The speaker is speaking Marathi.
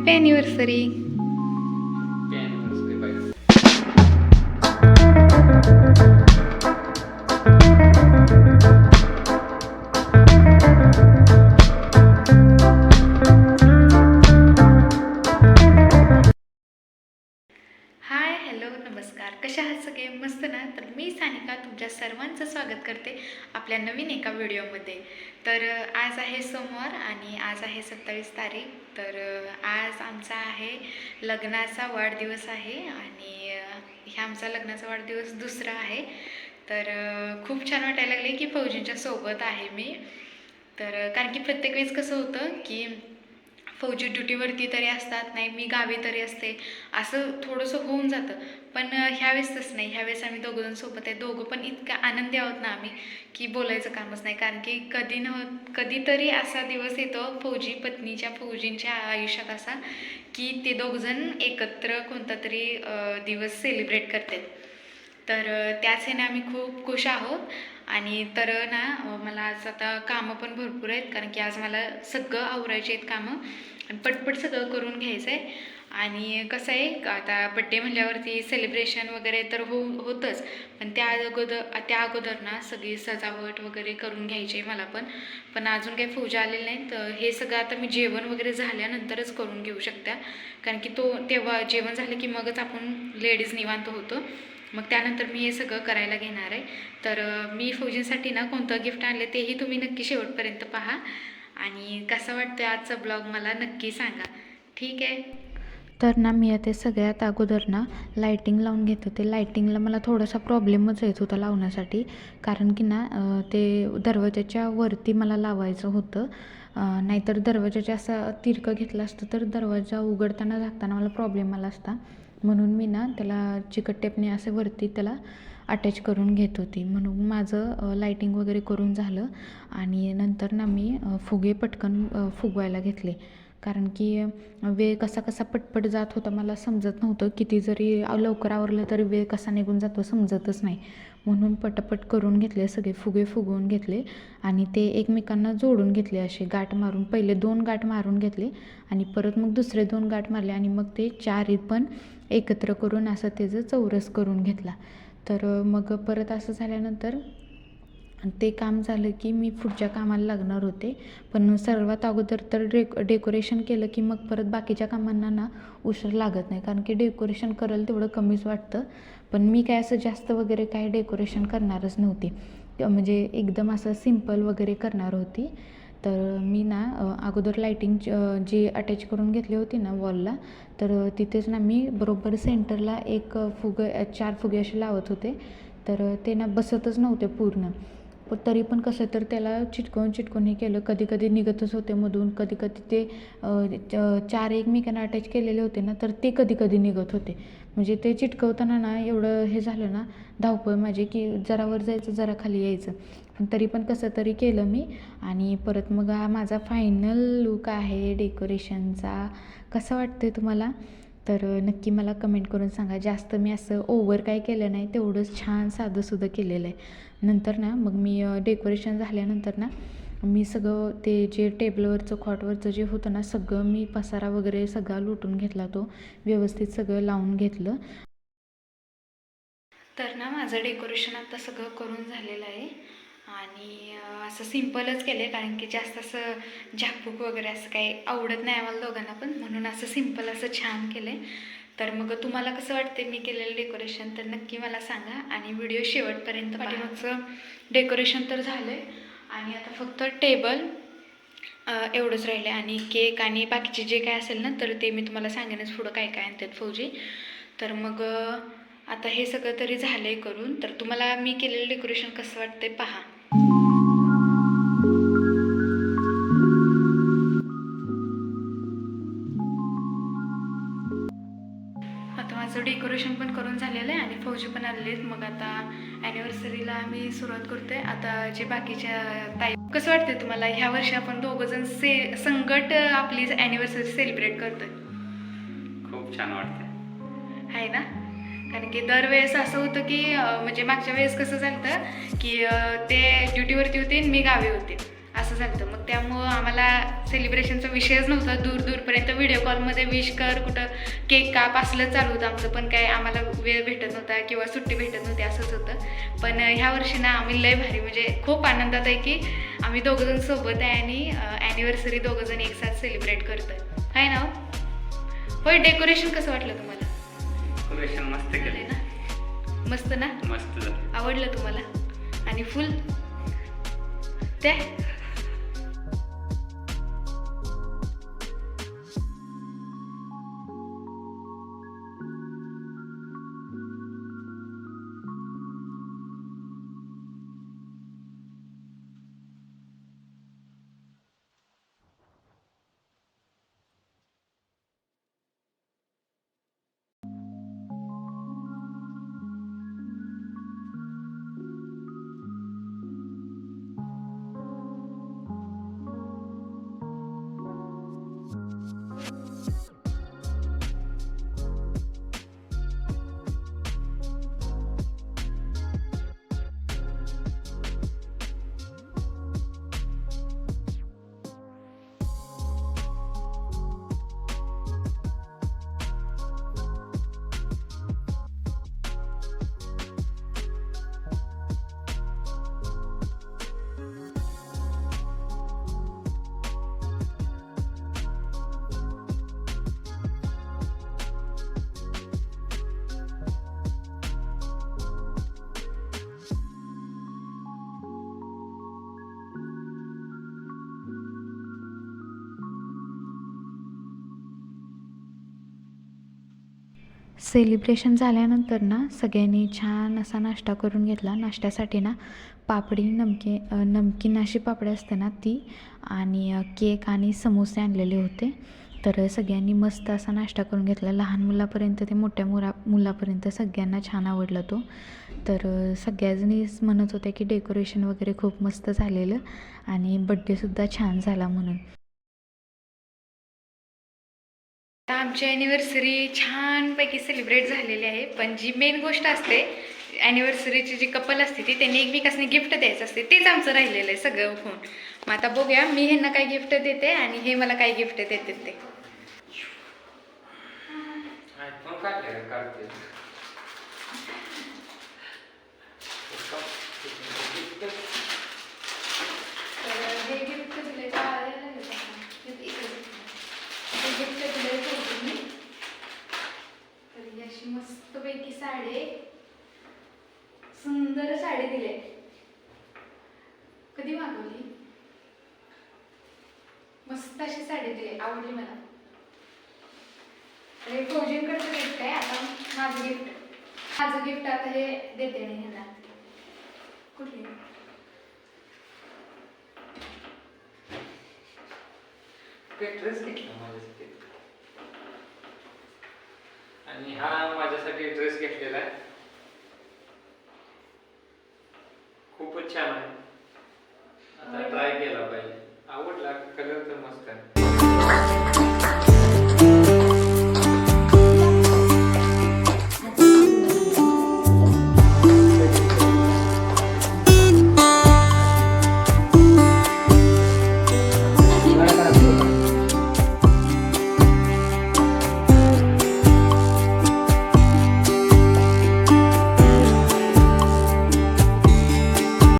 हॅपी ॲनिव्हर्सरी सर्वांचं स्वागत करते आपल्या नवीन एका व्हिडिओमध्ये. तर आज आहे सोमवार आणि आज आहे सत्तावीस तारीख. तर आज आमचा आहे लग्नाचा वाढदिवस आहे आणि ह्या आमचा लग्नाचा वाढदिवस दुसरा आहे. तर खूप छान वाटायला लागले की फौजींच्या सोबत आहे मी. तर कारण की प्रत्येक वेळेस कसं होतं की फौजी ड्युटीवरती तरी असतात नाही मी गावी तरी असते. असं थोडंसं होऊन जातं. पण ह्यावेळेस तसं नाही. ह्यावेळेस आम्ही दोघंजण सोबत आहे. दोघं पण इतका आनंदी आहोत ना आम्ही की बोलायचं कामच नाही. कारण की कधी न कधीतरी असा दिवस येतो फौजी पत्नीच्या फौजींच्या आयुष्यात असा की ते दोघंजण एकत्र कोणता तरी दिवस सेलिब्रेट करतात. तर त्याच ह्याने आम्ही खूप खुश आहोत. आणि तर ना मला आज आता कामं पण भरपूर आहेत कारण की आज मला सगळं आवरायचे आहेत कामं. आणि पटपट सगळं करून घ्यायचं आहे आणि कसं आहे का आता बड्डे म्हणल्यावरती सेलिब्रेशन वगैरे तर हो होतंच. पण त्या अगोदर त्या अगोदर ना सगळी सजावट वगैरे करून घ्यायची आहे मला पण. पण अजून काही फौजा आलेले नाहीत तर हे सगळं आता मी जेवण वगैरे झाल्यानंतरच करून घेऊ शकता. कारण की तो तेव्हा जेवण झालं की मगच आपण लेडीज निवांत होतो. मग त्यानंतर मी हे सगळं करायला घेणार आहे. तर मी फौजींसाठी ना कोणतं गिफ्ट आणले तेही तुम्ही नक्की शेवटपर्यंत पहा. आणि कसं वाटतं आजचा ब्लॉग मला नक्की सांगा. ठीक आहे? तर ना मी आता सगळ्यात अगोदर ना लायटिंग लावून घेत होते. लायटिंगला मला थोडासा प्रॉब्लेमच येत होता लावण्यासाठी. कारण की ना ते दरवाजाच्या वरती मला लावायचं होतं. नाहीतर दरवाजाच्या असं तिरकं घेतलं असतं तर दरवाजा उघडताना झाकताना मला प्रॉब्लेम आला असता. म्हणून मी ना त्याला चिकट टेपने असे वरती त्याला अटॅच करून घेत होती. म्हणून माझं लायटिंग वगैरे करून झालं आणि नंतर ना मी फुगे पटकन फुगवायला घेतले. कारण की वेळ कसा कसा पटपट जात होता मला समजत नव्हतं. किती जरी लवकर आवरलं तरी वेळ कसा निघून जातो समजतच नाही. म्हणून पटपट करून घेतले सगळे फुगे फुगवून घेतले आणि ते एकमेकांना जोडून घेतले असे गाठ मारून. पहिले दोन गाठ मारून घेतले आणि परत मग दुसरे दोन गाठ मारले आणि मग ते चारही पण एकत्र करून असं त्याचं चौरस करून घेतला. तर मग परत असं झाल्यानंतर ते काम झालं की मी पुढच्या कामाला लागणार होते. पण सर्वात अगोदर तर डेक डेकोरेशन केलं की मग परत बाकीच्या कामांना ना उशीर लागत नाही. कारण की डेकोरेशन करेल तेवढं कमीच वाटतं. पण मी काय असं जास्त वगैरे काय डेकोरेशन करणारच नव्हती. म्हणजे एकदम असं सिंपल वगैरे करणार होती. तर मी ना अगोदर लाईटिंग जी अटॅच करून घेतली होती ना वॉलला तर तिथेच ना मी बरोबर सेंटरला एक फुगे चार फुगे असे लावत होते. तर ते ना बसतच नव्हते पूर्ण. पण तरी पण कसं तर त्याला चिटकवून चिटकवून हे केलं. कधी कधी निघतच होते मधून. कधी कधी ते च- चार एकमेकांना अटॅच केलेले होते ना तर ते कधी कधी निघत होते. म्हणजे ते चिटकवताना ना एवढं हे झालं ना धावपळ माझे की जरा वर जायचं जरा खाली यायचं. पण तरी पण कसं तरी केलं मी. आणि परत मग हा माझा फायनल लुक आहे डेकोरेशनचा कसं वाटतं तुम्हाला? तर नक्की मला कमेंट करून सांगा. जास्त मी असं ओव्हर काय केलं नाही तेवढंच छान साधंसुधं केलेलं आहे. नंतर ना मग मी डेकोरेशन झाल्यानंतर ना मी सगळं ते जे टेबलवरचं खॉटवरचं जे होतं ना सगळं मी पसारा वगैरे सगळा लुटून घेतला तो. व्यवस्थित सगळं लावून घेतलं. तर ना माझं डेकोरेशन आता सगळं करून झालेलं आहे. आणि असं सिम्पलच केलं आहे कारण की जास्त असं झाकपूक वगैरे असं काही आवडत नाही आम्हाला दोघांना पण म्हणून असं सिंपल असं छान केलं आहे तर मग तुम्हाला कसं वाटते मी केलेलं डेकोरेशन तर नक्की मला सांगा आणि व्हिडिओ शेवटपर्यंत पाठीमागचं डेकोरेशन तर झालं आहे आणि आता फक्त टेबल एवढंच राहिलं आहे आणि केक आणि बाकीचे जे काय असेल ना तर ते मी तुम्हाला सांगेनच पुढं काय काय आणतात फौजी. तर मग आता हे सगळं तरी झालं आहे करून. तर तुम्हाला मी केलेलं डेकोरेशन कसं वाटतंय पहा. करून झालेलं आहे आणि फौजी पण आलेले आहेत. मग आता ॲनिव्हर्सरीला आम्ही सुरुवात करतोय. आता जे बाकीच्या ताई कसं वाटतंय तुम्हाला? ह्या वर्षी आपण दोघंजण से संकट आपली ॲनिव्हर्सरी सेलिब्रेट करतोय. खूप छान वाटते आहे ना? कारण की दरवेळेस असं होतं की म्हणजे मागच्या वेळेस कसं झालं की ते ड्युटीवरती होते आणि मी गावी होते. असं झालं. मग त्यामुळं आम्हाला सेलिब्रेशनचा विषयच नव्हता. दूर दूरपर्यंत व्हिडिओ कॉलमध्ये विश कर कुठं केक काप असलं चालू होतं आमचं. पण काय आम्हाला वेळ भेटत नव्हता किंवा सुट्टी भेटत नव्हती असंच होतं. पण ह्या वर्षी ना आम्ही लय भारी म्हणजे खूप आनंदात आहे की आम्ही दोघंजण सोबत आहे आणि ॲनिव्हर्सरी दोघंजण एक साथ सेलिब्रेट करतोय. आहे ना हो? होय डेकोरेशन कसं वाटलं तुम्हाला? डेकोरेशन मस्त केले. ना? मस्त ना? मस्त आवडलं तुम्हाला? आणि फुल? त्या? सेलिब्रेशन झाल्यानंतर ना सगळ्यांनी छान असा नाश्ता करून घेतला. नाश्त्यासाठी ना पापडी नमके नमकीन अशी पापडी असते ना ती आणि केक आणि समोसे आणलेले होते. तर सगळ्यांनी मस्त असा नाश्ता करून घेतला. लहान मुलापर्यंत ते मोठ्या मुला मुलापर्यंत सगळ्यांना छान आवडला तो. तर अ, सगळ्याजणीच म्हणत होत्या की डेकोरेशन वगैरे खूप मस्त झालेलं आणि बड्डेसुद्धा छान झाला म्हणून. आता आमची ॲनिव्हर्सरी छानपैकी सेलिब्रेट झालेली आहे. पण जी मेन गोष्ट असते ॲनिव्हर्सरीची जी कपल असते ती त्यांनी एकमेकांनी गिफ्ट द्यायचं असते तेच आमचं राहिलेलं आहे सगळं होऊन मग आता बघूया मी ह्यांना काय गिफ्ट देते आणि हे मला काय गिफ्ट देते ते. हे गिफ्ट दिले का हे गिफ्ट दिले मी तर ही अशी मस्तपैकी साडी आहे. सुंदर साडी दिले? कधी मागवली? मस्त अशी साडी दिली. आवडली मला. हे फौजींकडचं गिफ्ट आहे. आता माझं गिफ्ट माझं गिफ्ट आता हे देते मी ह्यांना. कुठली? ड्रेस घेतला माझ्यासाठी. आणि हा माझ्यासाठी ड्रेस घेतलेला आहे. खूपच छान आहे. आता ट्राय केला पाहिजे. आवडला कलर तर मस्त आहे.